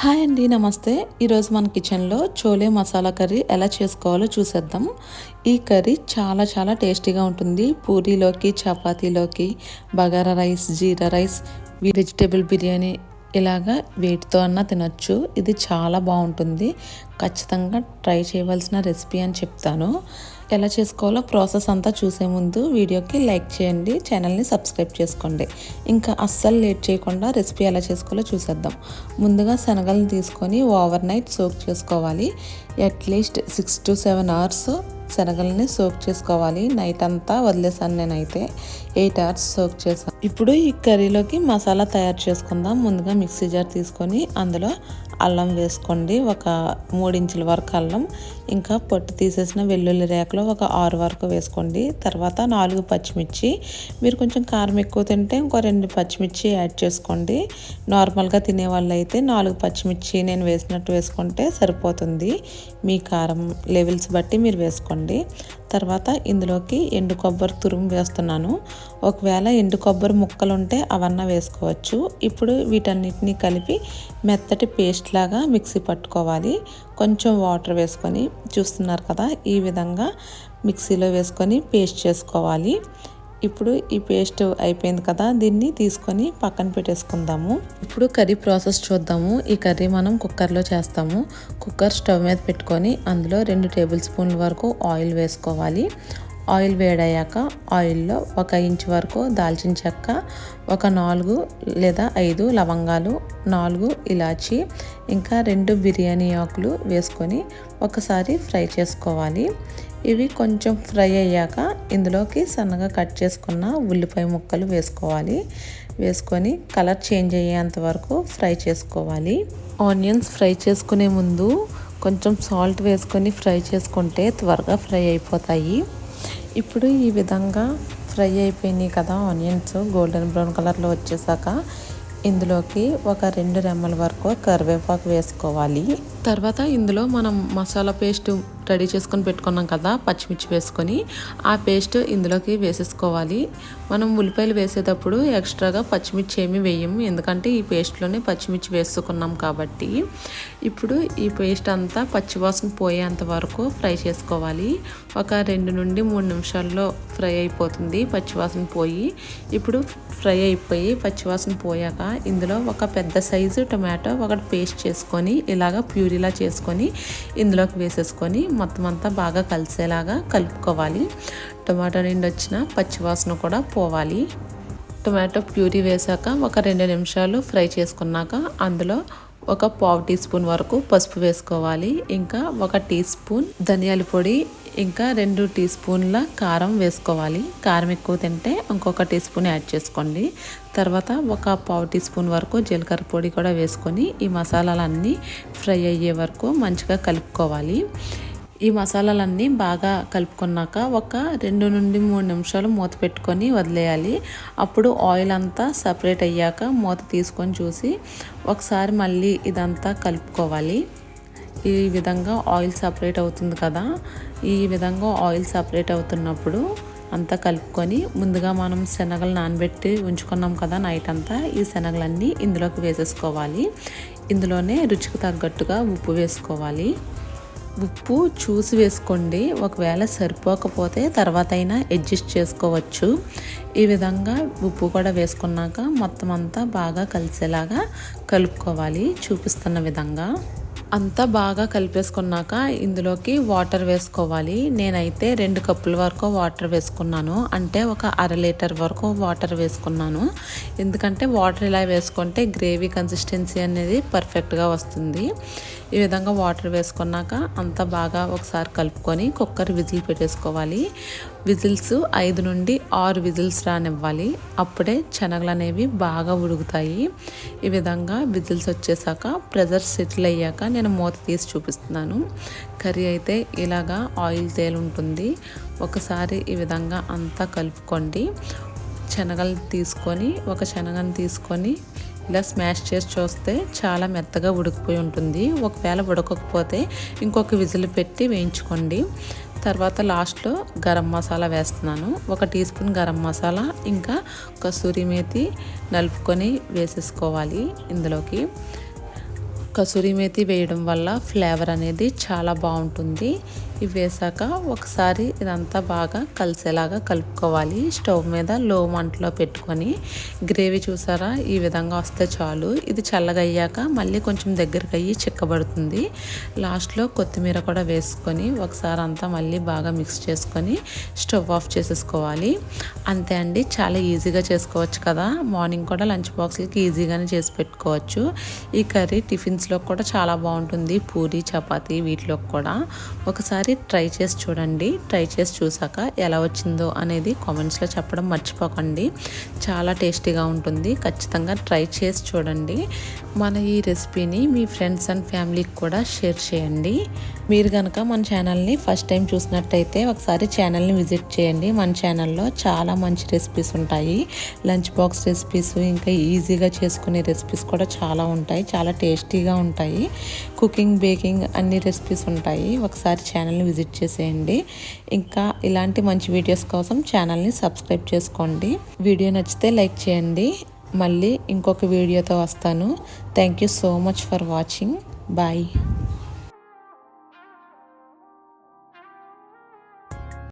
Hi అండి నమస్తే. ఈరోజు మన కిచెన్లో చోలే మసాలా కర్రీ ఎలా చేసుకోవాలో చూసేద్దాం. ఈ కర్రీ చాలా చాలా టేస్టీగా ఉంటుంది. పూరీలోకి చపాతీలోకి bagara rice jeera rice vegetable biryani ఇలాగా వీటితో అన్నా తినొచ్చు. ఇది చాలా బాగుంటుంది. ఖచ్చితంగా ట్రై చేయవలసిన రెసిపీ అని చెప్తాను. ఎలా చేసుకోవాలో ప్రాసెస్ అంతా చూసే ముందు వీడియోకి లైక్ చేయండి ఛానల్ని సబ్స్క్రైబ్ చేసుకోండి. ఇంకా అస్సలు లేట్ చేయకుండా రెసిపీ ఎలా చేసుకోవాలో చూసేద్దాం. ముందుగా శనగలను తీసుకొని ఓవర్ నైట్ సోక్ చేసుకోవాలి. At least six to seven hours శనగల్ని soak చేసుకోవాలి. నైట్ అంతా వదిలేసాను నేనైతే. ఎయిట్ అవర్స్ సోక్ చేశాను. ఇప్పుడు ఈ కర్రీలోకి మసాలా తయారు చేసుకుందాం. ముందుగా మిక్సీ జార్ తీసుకొని అందులో అల్లం వేసుకోండి. ఒక మూడించుల వరకు అల్లం ఇంకా పొట్టు తీసేసిన వెల్లుల్లి రేకలు ఒక ఆరు వరకు వేసుకోండి. తర్వాత నాలుగు పచ్చిమిర్చి. మీరు కొంచెం కారం ఎక్కువ తింటే ఇంకో రెండు పచ్చిమిర్చి యాడ్ చేసుకోండి. నార్మల్గా తినే వాళ్ళు అయితే నాలుగు పచ్చిమిర్చి నేను వేసినట్టు వేసుకుంటే సరిపోతుంది. మీ కారం లెవెల్స్ బట్టి మీరు వేసుకోండి. తర్వాత ఇందులోకి ఎండు కొబ్బరి తురుము వేస్తున్నాను. ఒకవేళ ఎండు కొబ్బరి ముక్కలు ఉంటే అవన్నా వేసుకోవచ్చు. ఇప్పుడు వీటన్నిటిని కలిపి మెత్తటి పేస్ట్ లాగా మిక్సీ పట్టుకోవాలి. కొంచెం వాటర్ వేసుకొని చూస్తున్నారు కదా ఈ విధంగా మిక్సీలో వేసుకొని పేస్ట్ చేసుకోవాలి. ఇప్పుడు ఈ పేస్ట్ అయిపోయింది కదా దీన్ని తీసుకొని పక్కన పెట్టేసుకుందాము. ఇప్పుడు కర్రీ ప్రాసెస్ చూద్దాము. ఈ కర్రీ మనం కుక్కర్లో చేస్తాము. కుక్కర్ స్టవ్ మీద పెట్టుకొని అందులో రెండు టేబుల్ స్పూన్ల వరకు ఆయిల్ వేసుకోవాలి. ఆయిల్ వేడయ్యాక ఆయిల్లో ఒక ఇంచ్ వరకు దాల్చిన చెక్క ఒక నాలుగు లేదా ఐదు లవంగాలు నాలుగు ఇలాచి ఇంకా రెండు బిర్యానీ ఆకులు వేసుకొని ఒకసారి ఫ్రై చేసుకోవాలి. ఇవి కొంచెం ఫ్రై అయ్యాక ఇందులోకి సన్నగా కట్ చేసుకున్న ఉల్లిపాయ ముక్కలు వేసుకోవాలి. వేసుకొని కలర్ చేంజ్ అయ్యేంత వరకు ఫ్రై చేసుకోవాలి. ఆనియన్స్ ఫ్రై చేసుకునే ముందు కొంచెం సాల్ట్ వేసుకొని ఫ్రై చేసుకుంటే త్వరగా ఫ్రై అయిపోతాయి. ఇప్పుడు ఈ విధంగా ఫ్రై అయిపోయినాయి కదా ఆనియన్స్ గోల్డెన్ బ్రౌన్ కలర్లో వచ్చేసాక ఇందులోకి ఒక రెండు రెమ్మల వరకు కరివేపాకు వేసుకోవాలి. తర్వాత ఇందులో మనం మసాలా పేస్ట్ రెడీ చేసుకొని పెట్టుకున్నాం కదా పచ్చిమిర్చి వేసుకొని. ఆ పేస్ట్ ఇందులోకి వేసేసుకోవాలి. మనం ఉల్లిపాయలు వేసేటప్పుడు ఎక్స్ట్రాగా పచ్చిమిర్చి ఏమి వేయము ఎందుకంటే ఈ పేస్ట్లోనే పచ్చిమిర్చి వేసుకున్నాం కాబట్టి. ఇప్పుడు ఈ పేస్ట్ అంతా పచ్చివాసన పోయేంత వరకు ఫ్రై చేసుకోవాలి. ఒక రెండు నుండి మూడు నిమిషాల్లో ఫ్రై అయిపోతుంది పచ్చివాసన పోయి. ఇప్పుడు ఫ్రై అయిపోయి పచ్చివాసన పోయాక ఇందులో ఒక పెద్ద సైజు టొమాటో ఒకటి పేస్ట్ చేసుకొని ఇలాగ ప్యూరీలా చేసుకొని ఇందులోకి వేసేసుకొని మొత్తం అంతా బాగా కలిసేలాగా కలుపుకోవాలి. టొమాటో నుండి వచ్చిన పచ్చివాసన కూడా పోవాలి. టొమాటో ప్యూరీ వేసాక ఒక రెండు నిమిషాలు ఫ్రై చేసుకున్నాక అందులో ఒక పావు టీ స్పూన్ వరకు పసుపు వేసుకోవాలి. ఇంకా ఒక టీ స్పూన్ ధనియాల పొడి ఇంకా రెండు టీ స్పూన్ల కారం వేసుకోవాలి. కారం ఎక్కువ తింటే ఇంకొక టీ స్పూన్ యాడ్ చేసుకోండి. తర్వాత ఒక పావు టీ స్పూన్ వరకు జీలకర్ర పొడి కూడా వేసుకొని ఈ మసాలాలన్నీ ఫ్రై అయ్యే వరకు మంచిగా కలుపుకోవాలి. ఈ మసాలాలన్నీ బాగా కలుపుకున్నాక ఒక రెండు నుండి మూడు నిమిషాలు మూత పెట్టుకొని వదిలేయాలి. అప్పుడు ఆయిల్ అంతా సపరేట్ అయ్యాక మూత తీసుకొని చూసి ఒకసారి మళ్ళీ ఇదంతా కలుపుకోవాలి. ఈ విధంగా ఆయిల్ సపరేట్ అవుతుంది కదా? ఈ విధంగా ఆయిల్ సపరేట్ అవుతున్నప్పుడు అంతా కలుపుకొని ముందుగా మనం శనగలు నానబెట్టి ఉంచుకున్నాం కదా నైట్ అంతా ఈ శనగలన్నీ ఇందులోకి వేసేసుకోవాలి. ఇందులోనే రుచికి తగ్గట్టుగా ఉప్పు వేసుకోవాలి. ఉప్పు చూసి వేసుకోండి. ఒకవేళ సరిపోకపోతే తర్వాత అయినా అడ్జస్ట్ చేసుకోవచ్చు. ఈ విధంగా ఉప్పు కూడా వేసుకున్నాక మొత్తం అంతా బాగా కలిసేలాగా కలుపుకోవాలి. చూపిస్తున్న విధంగా. అంతా బాగా కలిపేసుకున్నాక ఇందులోకి వాటర్ వేసుకోవాలి. నేనైతే రెండు కప్పుల వరకు వాటర్ వేసుకున్నాను. అంటే ఒక అర లీటర్ వరకు వాటర్ వేసుకున్నాను. ఎందుకంటే వాటర్ ఇలా వేసుకుంటే గ్రేవీ కన్సిస్టెన్సీ అనేది పర్ఫెక్ట్గా వస్తుంది. ఈ విధంగా వాటర్ వేసుకున్నాక అంతా బాగా ఒకసారి కలుపుకొని కుక్కర్ విజిల్ పెట్టేసుకోవాలి. విజిల్స్ ఐదు నుండి ఆరు విజిల్స్ రానివ్వాలి. అప్పుడే శనగలు అనేవి బాగా ఉడుకుతాయి. ఈ విధంగా విజిల్స్ వచ్చేసాక ప్రెజర్ సెటిల్ అయ్యాక నేను మూత తీసి చూపిస్తున్నాను. కర్రీ అయితే ఇలాగా ఆయిల్ తేలుంటుంది ఒకసారి ఈ విధంగా అంతా కలుపుకోండి. శనగలు తీసుకొని ఒక శనగను తీసుకొని ఇలా స్మాష్ చేసి చూస్తే చాలా మెత్తగా ఉడికిపోయి ఉంటుంది. ఒకవేళ ఉడకకపోతే ఇంకొక విజిల్ పెట్టి వేయించుకోండి. తర్వాత లాస్ట్లో గరం మసాలా వేస్తున్నాను. ఒక టీ స్పూన్ గరం మసాలా ఇంకా కసూరి మేతి నలుపుకొని వేసేసుకోవాలి ఇందులోకి. కసూరి మేతి వేయడం వల్ల ఫ్లేవర్ అనేది చాలా బాగుంటుంది. ఇవి వేసాక ఒకసారి ఇదంతా బాగా కలిసేలాగా కలుపుకోవాలి. స్టవ్ మీద లో మంటలో పెట్టుకొని గ్రేవీ చూసారా? ఈ విధంగా వస్తే చాలు. ఇది చల్లగా అయ్యాక మళ్ళీ కొంచెం దగ్గరకు అయ్యి చిక్కబడుతుంది. లాస్ట్లో కొత్తిమీర కూడా వేసుకొని ఒకసారి అంతా మళ్ళీ బాగా మిక్స్ చేసుకొని స్టవ్ ఆఫ్ చేసేసుకోవాలి. అంతే అండి. చాలా ఈజీగా చేసుకోవచ్చు కదా. మార్నింగ్ కూడా లంచ్ బాక్స్లకి ఈజీగానే చేసి పెట్టుకోవచ్చు. ఈ కర్రీ టిఫిన్స్లో కూడా చాలా బాగుంటుంది. పూరి చపాతీ వీటిలో కూడా. ఒకసారి ట్రై చేసి చూడండి. ట్రై చేసి చూసాక ఎలా వచ్చిందో అనేది కామెంట్స్లో చెప్పడం మర్చిపోకండి. చాలా టేస్టీగా ఉంటుంది. ఖచ్చితంగా ట్రై చేసి చూడండి. మన ఈ రెసిపీని మీ ఫ్రెండ్స్ అండ్ ఫ్యామిలీకి కూడా షేర్ చేయండి. మీరు కనుక మన ఛానల్ని ఫస్ట్ టైం చూసినట్టయితే ఒకసారి ఛానల్ని విజిట్ చేయండి. మన ఛానల్లో చాలా మంచి రెసిపీస్ ఉంటాయి. లంచ్ బాక్స్ రెసిపీస్ ఇంకా ఈజీగా చేసుకునే రెసిపీస్ కూడా చాలా ఉంటాయి. చాలా టేస్టీగా ఉంటాయి. కుకింగ్ బేకింగ్ అన్ని రెసిపీస్ ఉంటాయి. ఒకసారి ఛానల్ ఛానల్ని విజిట్ చేసేయండి. ఇంకా ఇలాంటి మంచి వీడియోస్ కోసం ఛానల్ని సబ్స్క్రైబ్ చేసుకోండి. వీడియో నచ్చితే లైక్ చేయండి. మళ్ళీ ఇంకొక వీడియోతో వస్తాను. Thank you so much for watching bye